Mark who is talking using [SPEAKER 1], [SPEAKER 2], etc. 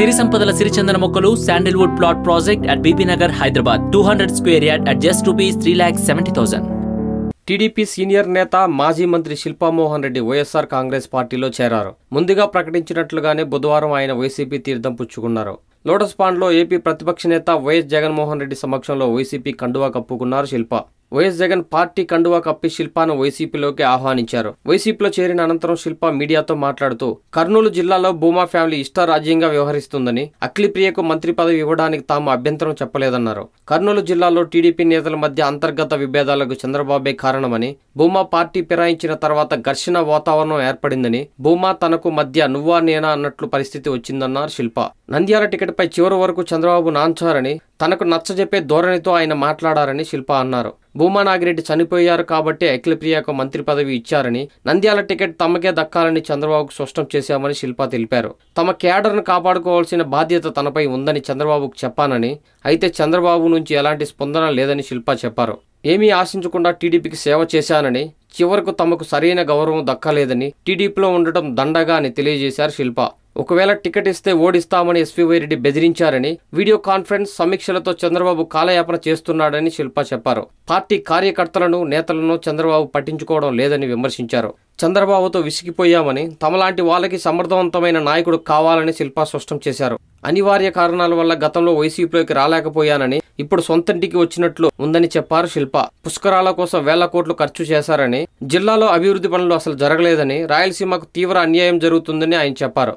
[SPEAKER 1] సిరి సంపదల సిరిచందన మొక్కలు sandalwood plot project at Bibi Nagar Hyderabad two hundred square yard at just rupees three lakh seventy thousand
[SPEAKER 2] TDP senior నేత మాజీ మంత్రి శిల్పామోహన్ రెడ్డి వైఎస్ఆర్ కాంగ్రెస్ పార్టీలో చేరారు. ముందుగా ప్రకటించినట్లుగానే బుధవారం ఆయన వైసీపీ తీర్థం పుచ్చుకున్నారు. లోటస్ పాండ్లో ఏపీ ప్రతిపక్ష నేత వైఎస్ జగన్మోహన్ రెడ్డి సమక్షంలో వైసీపీ కండువా కప్పుకున్నారు శిల్ప. వైఎస్ జగన్ పార్టీ కండువా కప్పి శిల్పాను వైసీపీలోకి ఆహ్వానించారు. వైసీపీలో చేరిన అనంతరం శిల్ప మీడియాతో మాట్లాడుతూ కర్నూలు జిల్లాలో భూమా ఫ్యామిలీ ఇష్టారాజ్యంగా వ్యవహరిస్తుందని అఖిలప్రియకు మంత్రి పదవి ఇవ్వడానికి తాము అభ్యంతరం చెప్పలేదన్నారు. కర్నూలు జిల్లాలో టీడీపీ నేతల మధ్య అంతర్గత విభేదాలకు చంద్రబాబే కారణమని భూమా పార్టీ ఫిరాయించిన తర్వాత ఘర్షణ వాతావరణం ఏర్పడిందని భూమా తనకు మధ్య నువ్వా నేనా అన్నట్లు పరిస్థితి వచ్చిందన్నారు శిల్ప. నంద్యాల టికెట్పై చివరి వరకు చంద్రబాబు నాంచారని తనకు నచ్చజెప్పే ధోరణితో ఆయన మాట్లాడారని శిల్ప అన్నారు. భూమా నాగిరెడ్డి చనిపోయారు కాబట్టి అఖిలప్రియకు మంత్రి పదవి ఇచ్చారని నంద్యాల టికెట్ తమకే దక్కాలని చంద్రబాబుకు స్పష్టం చేశామని శిల్ప తెలిపారు. తమ క్యాడర్ను కాపాడుకోవాల్సిన బాధ్యత తనపై ఉందని చంద్రబాబుకు చెప్పానని అయితే చంద్రబాబు నుంచి ఎలాంటి స్పందన లేదని శిల్ప చెప్పారు. ఏమీ ఆశించకుండా టీడీపీకి సేవ చేశానని చివరకు తమకు సరైన గౌరవం దక్కలేదని టీడీపీలో ఉండటం దండగా అని తెలియజేశారు శిల్ప. ఒకవేళ టికెట్ ఇస్తే ఓడిస్తామని ఎస్పీవై రెడ్డి బెదిరించారని వీడియో కాన్ఫరెన్స్ సమీక్షలతో చంద్రబాబు కాలయాపన చేస్తున్నాడని శిల్ప చెప్పారు. పార్టీ కార్యకర్తలను నేతలను చంద్రబాబు పట్టించుకోవడం లేదని విమర్శించారు. చంద్రబాబుతో విసిగిపోయామని తమలాంటి వాళ్ళకి సమర్థవంతమైన నాయకుడు కావాలని శిల్ప స్పష్టం చేశారు. అనివార్య కారణాల వల్ల గతంలో వైసీపీలోకి రాలేకపోయానని ఇప్పుడు సొంతంటికి వచ్చినట్లు ఉందని చెప్పారు శిల్ప. పుష్కరాల కోసం వేల కోట్లు ఖర్చు చేశారని జిల్లాలో అభివృద్ధి పనులు అసలు జరగలేదని రాయలసీమకు తీవ్ర అన్యాయం జరుగుతుందని ఆయన చెప్పారు.